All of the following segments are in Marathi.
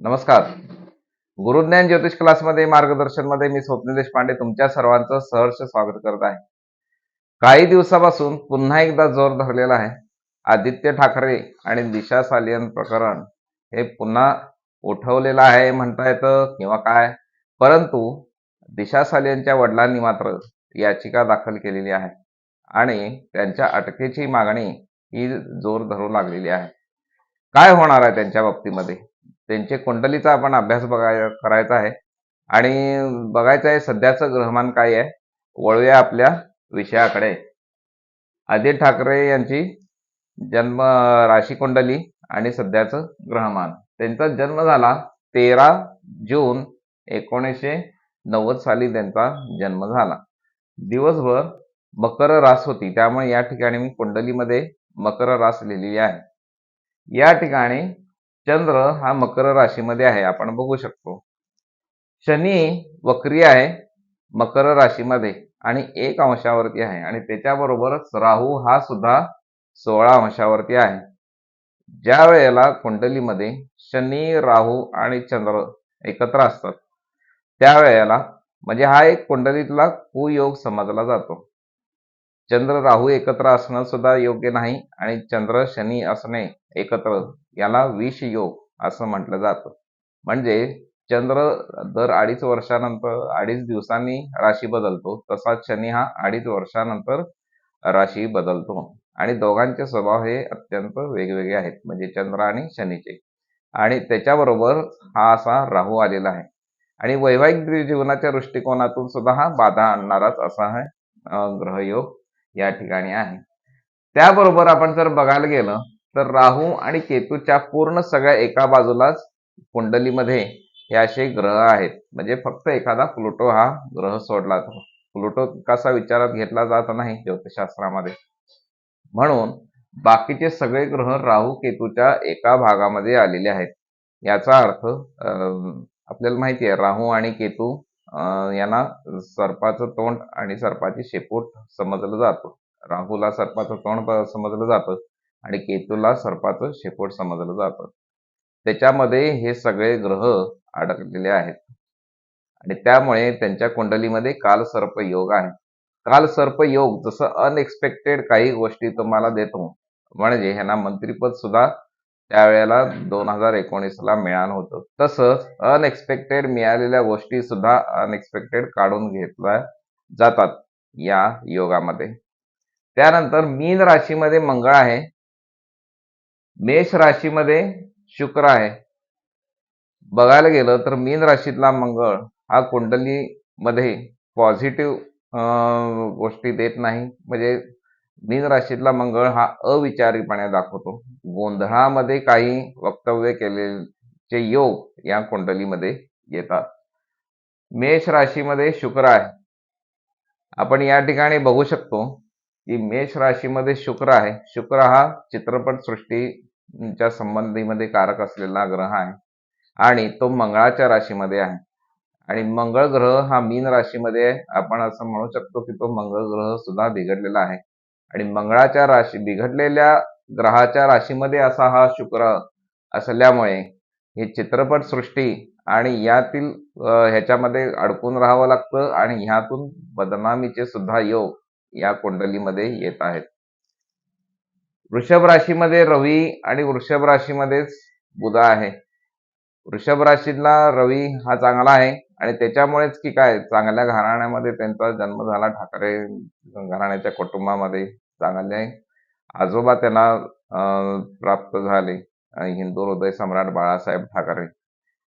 नमस्कार. गुरुज्ञान ज्योतिष क्लासमध्ये मार्गदर्शनमध्ये मी स्वप्न देशपांडे तुमच्या सर्वांचं सहर्ष स्वागत करत आहे. काही दिवसापासून पुन्हा एकदा जोर धरलेला आहे. आदित्य ठाकरे आणि दिशा सालियन प्रकरण हे पुन्हा उठवलेलं आहे म्हणता येतं किंवा काय? परंतु दिशा सालियनच्या वडिलांनी मात्र याचिका दाखल केलेली आहे आणि त्यांच्या अटकेची मागणी ही जोर धरू लागलेली आहे. काय होणार आहे त्यांच्या बाबतीमध्ये? त्यांचे कुंडलीचा आपण अभ्यास बघाय करायचा आहे. आणि बघायचं आहे सध्याचं ग्रहमान काय आहे वळूया आपल्या विषयाकडे. आदित्य ठाकरे यांची जन्म राशी कुंडली आणि सध्याचं ग्रहमान. त्यांचा जन्म झाला तेरा जून एकोणीसशे नव्वद साली त्यांचा जन्म झाला. दिवसभर मकर रास होती. त्यामुळे या ठिकाणी मी कुंडलीमध्ये मकर रास लिहिलेली आहे. या ठिकाणी चंद्र हा मकर राशीमध्ये आहे आपण बघू शकतो. शनी वक्री आहे मकर राशीमध्ये आणि एक अंशावरती आहे आणि त्याच्याबरोबरच राहू हा सुद्धा सोळा अंशावरती आहे. ज्या वेळेला कुंडलीमध्ये शनी राहू आणि चंद्र एकत्र असतात त्यावेळेला म्हणजे हा एक कुंडलीतला कुयोग समजला जातो. चंद्र राहू एकत्र असणं सुद्धा योग्य नाही आणि चंद्र शनी असणे एकत्र याला विष योग असं म्हटलं जातं. म्हणजे चंद्र दर अडीच वर्षानंतर अडीच दिवसांनी राशी बदलतो तसाच शनी हा अडीच वर्षानंतर राशी बदलतो. आणि दोघांचे स्वभाव हे अत्यंत वेगवेगळे आहेत म्हणजे चंद्र आणि शनीचे. आणि त्याच्याबरोबर हा असा राहू आलेला आहे. आणि वैवाहिक जीवनाच्या दृष्टिकोनातून सुद्धा हा बाधा आणणाराच असा हा ग्रहयोग या ठिकाणी आहे. त्याबरोबर आपण जर बघायला गेलं तर राहू आणि केतूच्या पूर्ण सगळ्या एका बाजूलाच कुंडलीमध्ये हे असे ग्रह आहेत. म्हणजे फक्त एखादा प्लुटो हा ग्रह सोडला तर प्लुटो कसा विचारात घेतला जात नाही ज्योतिषशास्त्रामध्ये. म्हणून बाकीचे सगळे ग्रह राहू केतूच्या एका भागामध्ये आलेले आहेत. याचा अर्थ आपल्याला माहिती आहे राहू आणि केतू अं, यांना सर्पाचं तोंड आणि सर्पाची शेपूट समजलं जातं. राहूला सर्पाचं तोंड समजलं जातं. आणि केतूला सर्पाचं शेपूट समजलं जातं. त्याच्यामध्ये हे सगळे ग्रह अडकलेले आहेत. आणि त्यामुळे त्यांच्या कुंडलीमध्ये काल सर्प योग आहे. काल सर्प योग जसं अनएक्सपेक्टेड काही गोष्टी तुम्हाला देतो म्हणजे ह्यांना मंत्रीपद सुद्धा त्यावेळेला दोन हजार एकोणीसला मिळालं होतं. तसंच अनएक्सपेक्टेड मिळालेल्या गोष्टी सुद्धा अनएक्सपेक्टेड काढून घेतल्या जातात या योगामध्ये. त्यानंतर मीन राशीमध्ये मंगळ आहे. मेष राशीमध्ये शुक्र आहे. बघायला गेलं तर मीन राशीतला मंगळ हा कुंडलीमध्ये पॉझिटिव्ह गोष्टी देत नाही. म्हणजे मीन राशीतला मंगळ हा अविचारीपणे दाखवतो. गोंधळामध्ये काही वक्तव्य केलेचे योग या कुंडलीमध्ये येतात. मेष राशीमध्ये शुक्र आहे. आपण या ठिकाणी बघू शकतो की मेष राशीमध्ये शुक्र आहे. शुक्र हा चित्रपट च्या संबंधीमध्ये कारक असलेला ग्रह आहे आणि तो मंगळाच्या राशीमध्ये आहे. आणि मंगळ ग्रह हा मीन राशीमध्ये आहे आपण असं म्हणू शकतो की तो मंगळ ग्रह सुद्धा बिघडलेला आहे. आणि मंगळाच्या राशी बिघडलेल्या ग्रहाच्या राशीमध्ये असा हा शुक्र असल्यामुळे ही चित्रपट सृष्टी आणि यातील ह्याच्यामध्ये अडकून राहावं लागतं आणि ह्यातून बदनामीचे सुद्धा योग या कुंडलीमध्ये येत आहेत. वृषभ राशीमध्ये रवी आणि वृषभ राशीमध्येच बुध आहे. वृषभ राशीतला रवी हा चांगला आहे आणि त्याच्यामुळेच की काय चांगल्या घराण्यामध्ये त्यांचा जन्म झाला. ठाकरे घराण्याच्या कुटुंबामध्ये चांगले आजोबा त्यांना प्राप्त झाले हिंदू हृदय सम्राट बाळासाहेब ठाकरे.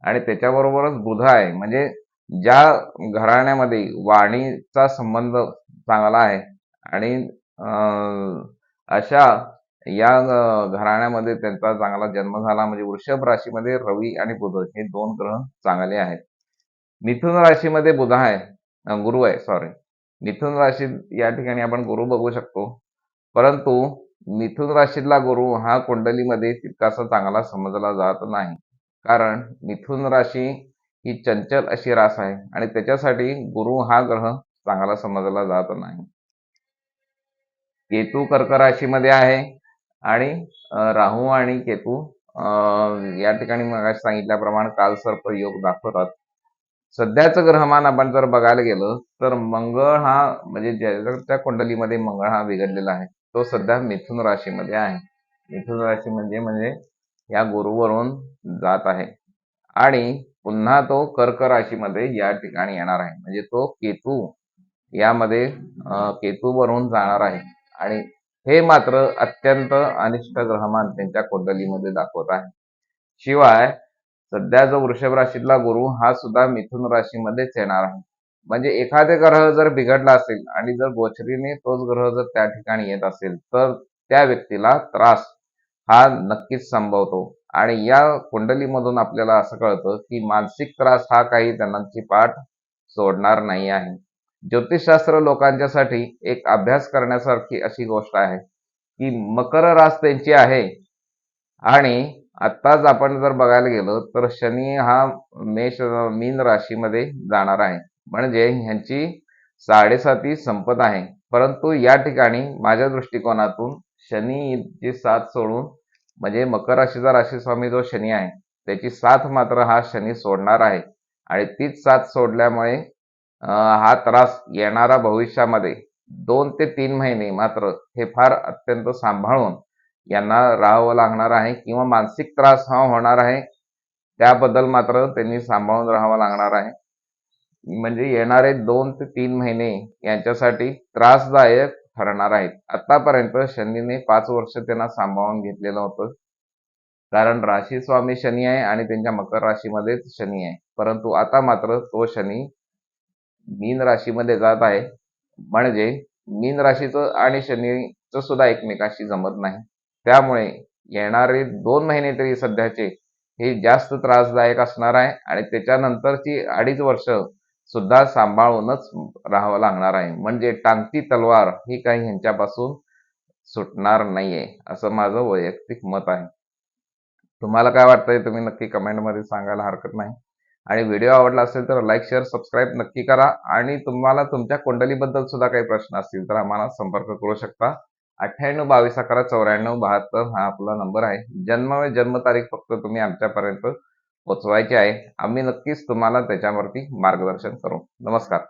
आणि त्याच्याबरोबरच बुध आहे. म्हणजे ज्या घराण्यामध्ये वाणीचा संबंध चांगला आहे आणि अशा या घराण्यामध्ये त्यांचा चांगला जन्म झाला. म्हणजे वृषभ राशीमध्ये रवी आणि बुध हे दोन ग्रह चांगले आहेत. मिथुन राशीमध्ये बुध आहे. गुरु आहे सॉरी मिथुन राशीत या ठिकाणी आपण गुरु बघू शकतो. परंतु मिथुन राशीतला गुरु हा कुंडलीमध्ये तितकासा चांगला समजला जात नाही. कारण मिथुन राशी ही चंचल अशी रास आहे आणि त्याच्यासाठी गुरु हा ग्रह चांगला समजला जात नाही. केतू कर्क राशीमध्ये आहे. आणि राहू आणि केतू या ठिकाणी मग सांगितल्याप्रमाणे काल सर्प योग दाखवतात. सध्याचं ग्रहमान आपण जर बघायला गेलो तर मंगळ हा म्हणजे ज्याच्या कुंडलीमध्ये मंगळ हा बिघडलेला आहे. तो सध्या मिथुन राशीमध्ये आहे. मिथुन राशी म्हणजे म्हणजे या गुरुवरून जात आहे. आणि पुन्हा तो कर्क राशीमध्ये या ठिकाणी येणार आहे. म्हणजे तो केतू यामध्ये केतू केतूवरून जाणार आहे. आणि हे मात्र अत्यंत अनिष्ट ग्रहमान त्यांच्या कुंडलीमध्ये दाखवत आहे. शिवाय सध्या जो वृषभ राशीतला गुरु हा सुद्धा मिथुन राशीमध्येच येणार आहे. म्हणजे एखादे ग्रह जर बिघडला असेल आणि जर गोचरीने तोच ग्रह जर त्या ठिकाणी येत असेल तर त्या व्यक्तीला त्रास हा नक्कीच संभवतो. आणि या कुंडलीमधून आपल्याला असं कळतं की मानसिक त्रास हा काही त्यांची पाठ सोडणार नाही आहे. ज्योतिषशास्त्र लोकांच्यासाठी एक अभ्यास करण्यासारखी अशी गोष्ट आहे की मकर रास त्यांची आहे. आणि आत्ताच आपण जर बघायला गेलो तर शनी हा मेष मीन राशीमध्ये जाणार आहे. म्हणजे ह्यांची साडेसाती संपत आहे. परंतु या ठिकाणी माझ्या दृष्टिकोनातून शनीची साथ सोडून म्हणजे मकर राशीचा राशीस्वामी जो शनी आहे त्याची साथ मात्र हा शनी सोडणार आहे. आणि तीच साथ सोडल्यामुळे हा त्रास येणारा भविष्यामध्ये दोन ते तीन महिने मात्र हे फार अत्यंत सांभाळून यांना राहावं लागणार आहे किंवा मानसिक त्रास हा होणार आहे त्याबद्दल मात्र त्यांनी सांभाळून राहावं लागणार आहे. म्हणजे येणारे दोन ते तीन महिने यांच्यासाठी त्रासदायक ठरणार आहेत. आतापर्यंत शनीने पाच वर्ष त्यांना सांभाळून घेतलेलं होतं. कारण राशी स्वामी शनी आहे आणि त्यांच्या मकर राशीमध्येच शनी आहे. परंतु आता मात्र तो शनी मीन राशीमध्ये जात आहे. म्हणजे मीन राशीचं आणि शनीचं सुद्धा एकमेकाशी जमत नाही. त्यामुळे येणारे दोन महिने तरी सध्याचे हे जास्त त्रासदायक असणार आहे आणि त्याच्यानंतरची अडीच वर्ष सुद्धा सांभाळूनच राहावं लागणार आहे. म्हणजे टांगती तलवार ही काही ह्यांच्यापासून सुटणार नाहीये असं माझं वैयक्तिक मत आहे. तुम्हाला काय वाटतंय? तुम्ही नक्की कमेंटमध्ये सांगायला हरकत नाही. आणि व्हिडिओ आवडला असेल तर लाईक शेअर सबस्क्राईब नक्की करा. आणि तुम्हाला तुमच्या कुंडलीबद्दल सुद्धा काही प्रश्न असतील तर आम्हाला संपर्क करू शकता. अठ्ठ्याण्णव बावीस अकरा चौऱ्याण्णव बहात्तर हा आपला नंबर आहे. जन्म व जन्मतारीख फक्त तुम्ही आमच्यापर्यंत पोचवायची आहे. आम्ही नक्कीच तुम्हाला त्याच्यावरती मार्गदर्शन करू. नमस्कार.